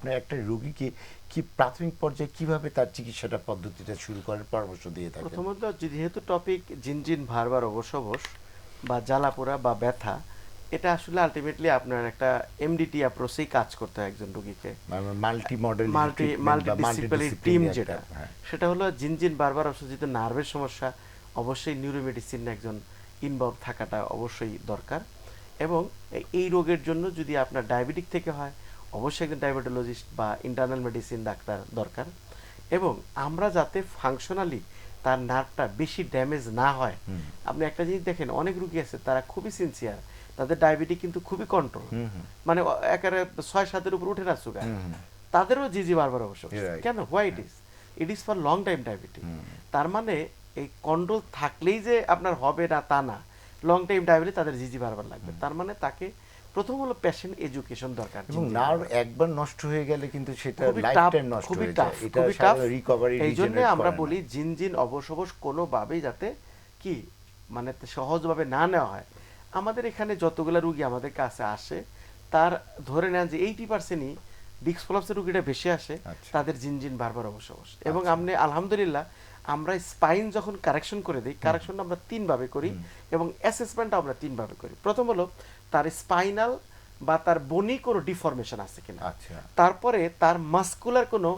আপনার একটা রোগীকে কি প্রাথমিক পর্যায়ে কীভাবে তার চিকিৎসাটা পদ্ধতিটা শুরু করার পরামর্শ দিয়ে থাকেন? প্রথমত যেহেতু টপিক জিনজিন ভারবার অবসবস বা জ্বালাপোড়া বা ব্যথা এটা আসলে আলটিমেটলি আপনার একটা এমডিটি অ্যাপ্রোচেই কাজ করতে হয় একজন রোগীকে। Multi model multi multi disciplinary team যেটা। হ্যাঁ। সেটা হলো জিনজিন বারবার অসুস্থ নার্ভের সমস্যা অবশ্যই নিউরোমেডিসিন একজন ইনভলভ থাকাটা অবশ্যই দরকার। এবং এই রোগের জন্য যদি আপনার ডায়াবেটিক থেকে হয় অবশ্যই একজন ডায়াবেটোলজিস্ট বা ইন্টারনাল মেডিসিন ডাক্তার দরকার। এবং আমরা যাতে ফাংশনালি তার নার্ভটা বেশি ড্যামেজ না হয়। আপনি একটা জিনিস দেখেন অনেক রুগী আছে তারা খুবই সিনসিয়ার তাদের ডায়াবেটিক কিন্তু খুবই কন্ট্রোল মানে একেবারে ছয় সাতের উপর উঠে না সুগার তাদেরও জিজি বারবার অবশ্য। কেন? Why it is it is for long time diabetes তার মানে এই কন্ট্রোল থাকলেই যে আপনার হবে না তা না লং টাইম ডায়াবেটিস তাদের জিজি বারবার লাগবে। তার মানে তাকে প্রথম হলো পেশেন্ট এডুকেশন দরকার এবং নার্ভ একবার নষ্ট হয়ে গেলে কিন্তু সেটা খুবই লাইফ tough, টাইম নষ্ট হয়ে যায়। এটা tough। রিকভারি এই জন্য আমরা বলি জিন জিন অবশ অবশ কোনোভাবেই যাতে কি মানে সহজভাবে না নেওয়া হয়। আমাদের এখানে যতগুলো রুগী আমাদের কাছে আসে তার ধরে নেন যে এইটি পার্সেন্টই ডিক্স ফলপসের রুগীটা বেশি আসে আচ্ছা। তাদের জিন জিন বারবার অবশ অবশ। এবং আপনি আলহামদুলিল্লাহ আমরা স্পাইন যখন কারেকশন করে দিই কারেকশন আমরা তিনভাবে করি এবং অ্যাসেসমেন্টটা আমরা তিনভাবে করি। প্রথম হলো তার স্পাইনাল বা তার বনি কোনো ডিফরমেশন আছে কিনা। আচ্ছা। তারপরে তার মাস্কুলার কোনো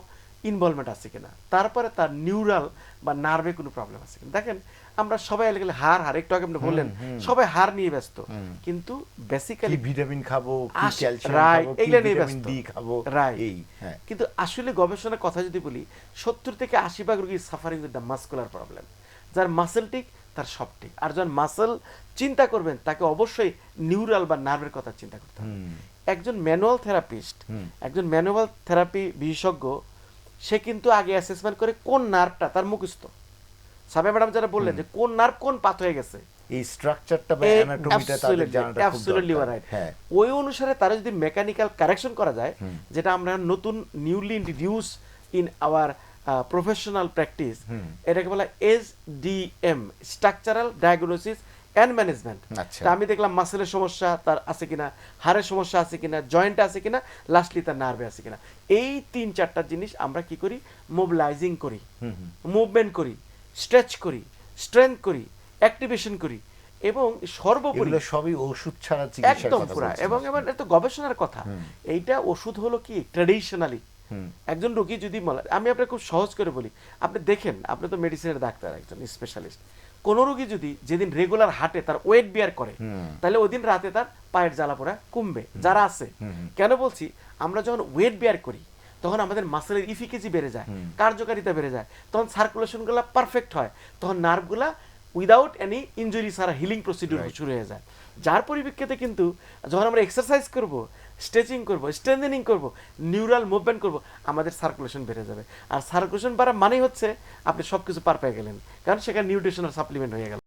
ইনভলভমেন্ট আছে কিনা। তারপরে তার নিউরাল বা নার্ভে কোনো প্রবলেম আছে কিনা। দেখেন আমরা সবাই গেলে হার হার একটু আগে আপনি বললেন সবাই হার নিয়ে ব্যস্ত। কিন্তু বেসিক্যালি ভিটামিন খাব কি আস- ক্যালসিয়াম খাব এগুলা নিয়ে ব্যস্ত। ডি খাব Right. হ্যাঁ। কিন্তু আসলে গবেষণার কথা যদি বলি সত্তর থেকে আশি ভাগ রোগী suffering with the muscular problem যার মাসেল ঠিক তার সব ঠিক। আর যখন মাসেল চিন্তা করবেন তাকে অবশ্যই নিউরাল বা নার্ভের কথা চিন্তা করতে হবে। একজন ম্যানুয়াল থেরাপিস্ট একজন ম্যানুয়াল থেরাপি বিশেষজ্ঞ সে কিন্তু আগে অ্যাসেসমেন্ট করে কোন নার্ভটা তার মুখস্থ। সাবে ম্যাডাম যারা বললেন যে কোন নার্ভ কোন পাত হয়ে গেছে। এই স্ট্রাকচারটা বা অ্যানাটমিটা তাদের জানাটা খুব দরকার। হ্যাঁ। ওই অনুসারে তারা যদি মেকানিক্যাল কারেকশন করা যায় যেটা আমরা নতুন newly introduce in our professional practice এটাকে বলা S D M structural diagnosis and management আচ্ছা। আমি দেখলাম মাসেলের সমস্যা তার আছে কিনা হাড়ের সমস্যা আছে কিনা জয়েন্ট আছে কিনা লাস্টলি তার নার্ভে আছে কিনা। এই তিন চারটা জিনিস আমরা কি করি? মোবিলাইজিং করি। মুভমেন্ট করি স্ট্রেচ করি স্ট্রেংথ করি অ্যাক্টিভেশন করি এবং সর্বোপরি সবই ওষুধ ছাড়া একদম পুরা এবং এবার এটা গবেষণার কথা। এইটা ওষুধ হলো কি? ট্রেডিশনালি একজন রোগী যদি আমি আপনাকে খুব সহজ করে বলি আপনি দেখেন আপনি তো মেডিসিনের ডাক্তার একজন স্পেশালিস্ট কোন রোগী যদি যেদিন রেগুলার হাঁটে তার ওয়েট বিয়ার করে তাহলে ওই দিন রাতে তার পায়ের জ্বালা পোড়া কমবে। যারা আছে কেন বলছি? আমরা যখন ওয়েট বিয়ার করি তখন আমাদের মাসেলের ইফিকেসি বেড়ে যায় কার্যকারিতা বেড়ে যায় তখন সার্কুলেশনগুলো পারফেক্ট হয় তখন নার্ভগুলা উইদাউট এনি ইঞ্জুরি সারা হিলিং প্রসিডিউর শুরু হয়ে যায়। যার পরিপ্রেক্ষিতে কিন্তু যখন আমরা এক্সারসাইজ করব স্ট্রেচিং করব স্ট্রেন্থেনিং করব নিউরাল মুভমেন্ট করব আমাদের সার্কুলেশন বেড়ে যাবে। আর সার্কুলেশন বাড়া মানেই হচ্ছে আপনি সব কিছু পার পেয়ে গেলেন। কারণ সেখানে নিউট্রিশনাল সাপ্লিমেন্ট হয়ে গেল।